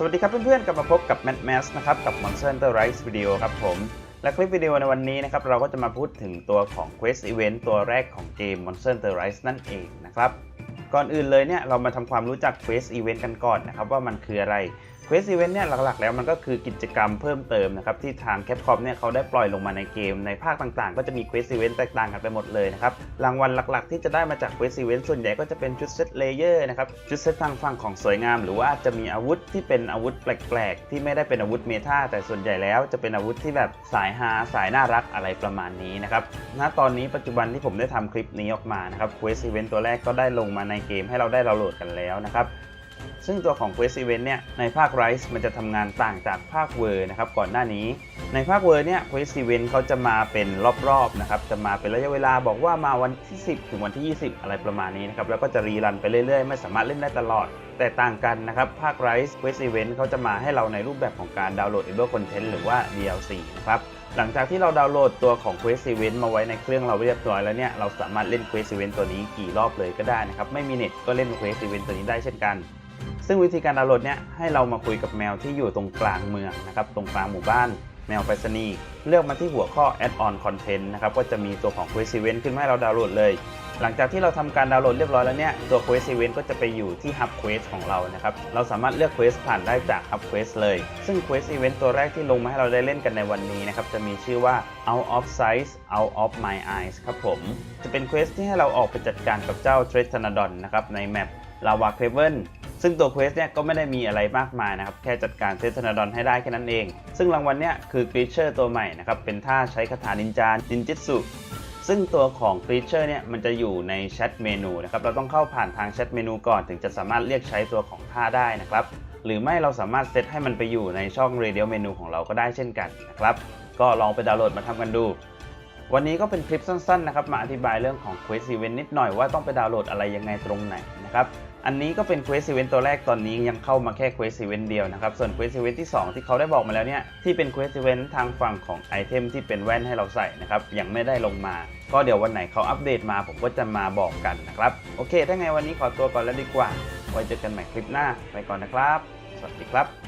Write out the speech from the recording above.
สวัสดีครับเพื่อนๆกลับมาพบกับ Mad m a s นะครับกับ Monster Hunter Rise Video ครับผม และคลิปวิดีโอในวันนี้นะครับเราก็จะมาพูดถึงตัวของ Quest Event ตัวแรกของเกม Monster Hunter Rise นั่นเองนะครับ ก่อนอื่นเลยเนี่ยเรามาทำความรู้จัก Quest Event กันก่อนนะครับว่ามันคืออะไร Quest Event เนี่ยหลักๆแล้วมันก็คือกิจกรรมเพิ่มเติมนะครับที่ทาง Capcom เนี่ยเขาได้ปล่อยลงมาในเกมในภาคต่างๆ ก็จะมี Quest Event แตกต่างกันไปหมดเลยนะครับรางวัลหลักๆ ที่จะได้มาจาก Quest Event ส่วนใหญ่ก็จะเป็นชุดเซตเลเยอร์นะครับชุดเซตทางฝั่งของสวยงาม หรือว่าจะมีอาวุธที่เป็นอาวุธแปลกๆ ที่ไม่ได้เป็นอาวุธเมตาแต่ส่วนใหญ่แล้วจะเป็นอาวุธที่แบบสายฮาสายน่ารักอะไรประมาณนี้นะครับณตอนนี้ปัจจุบันที่ผมได้ทำคลิปนี้ออกมานะครับ Quest Event ตัวแรกก็ได้ลงมาในเกมให้เราได้ดาวน์โหลดกันแล้วนะครับ ซึ่งตัวของ Quest Event เนี่ยในภาค Rise มันจะทำงานต่างจากภาคเวอร์นะครับก่อนหน้านี้ ในภาคเวอร์เนี่ย Quest Event เขาจะมาเป็นรอบๆนะครับจะมาเป็นระยะเวลาบอกว่ามาวันที่ 10 ถึงวันที่ 20 อะไรประมาณนี้นะครับแล้วก็จะรีรันไปเรื่อยๆ ไม่สามารถเล่นได้ตลอด แต่ต่างกันนะครับภาค Rise Quest Event เขาจะมาให้เราในรูปแบบของการดาวน์โหลด Able Content หรือว่า DLC นะครับหลังจากที่เราดาวน์โหลดตัวของ Quest Event มาไว้ในเครื่องเราเรียบร้อยแล้วเนี่ยเราสามารถเล่น Quest Event ตัวนี้กี่รอบเลยก็ได้นะครับไม่มีเน็ตก็เล่น Quest Event ตัวนี้ได้เช่นกัน ซึ่งวิธีการดาวน์โหลดเนี่ยให้เรามาคุยกับแมวที่อยู่ตรงกลางเมืองนะครับตรงกลางหมู่บ้านแมวไปรษณีย์เลือกมาที่หัวข้อ Add-on Content นะครับก็จะมีตัวของ Quest Event ขึ้นมาให้เราดาวน์โหลดเลย หลังจากที่เราทำการดาวน์โหลดเรียบร้อยแล้วเนี่ยตัว Quest Event ก็จะไปอยู่ที่ Hub Quest ของเรานะครับเราสามารถเลือก Quest ผ่านได้จาก Hub Quest เลย ซึ่ง Quest Event ตัวแรกที่ลงมาให้เราได้เล่นกันในวันนี้นะครับจะมีชื่อว่า Out of Sight Out of My Eyes ครับผมจะเป็น Quest ที่ให้เราออกไปจัดการกับเจ้า t r e t a n o d o n นะครับในแมป Lava Cavern ซึ่งตัวเควสเนี่ยก็ไม่ได้มีอะไรมากมายนะครับ แค่จัดการเซตนาดอนให้ได้แค่นั้นเอง ซึ่งรางวัลเนี่ยคือกรีเชอร์ตัวใหม่นะครับ เป็นท่าใช้คาถานินจาจินจิตสุซึ่งตัวของกรีเชอร์เนี่ยมันจะอยู่ในแชทเมนูนะครับ เราต้องเข้าผ่านทางแชทเมนูก่อนถึงจะสามารถเรียกใช้ตัวของท่าได้นะครับ หรือไม่เราสามารถเซตให้มันไปอยู่ในช่อง Radio Menu ของเราก็ได้เช่นกันนะครับ ก็ลองไปดาวน์โหลดมาทำกันดู วันนี้ก็เป็นคลิปสั้นๆนะครับ มาอธิบายเรื่องของ Quest Event นิดหน่อยว่าต้องไปดาวน์โหลดอะไรยังไงตรงไหนนะครับ อันนี้ก็เป็น Quest Event ตัวแรกตอนนี้ยังเข้ามาแค่ Quest Event เดียวนะครับ ส่วน Quest Event ที่ 2 ที่เขาได้บอกมาแล้วเนี่ยที่เป็น Quest Event ทางฝั่งของไอเทมที่เป็นแว่นให้เราใส่นะครับยังไม่ได้ลงมา ก็เดี๋ยววันไหนเขาอัปเดตมาผมก็จะมาบอกกันนะครับ โอเค ถ้าไงวันนี้ขอตัวก่อนแล้วดีกว่า ไว้เจอกันใหม่คลิปหน้าไปก่อนนะครับ สวัสดีครับ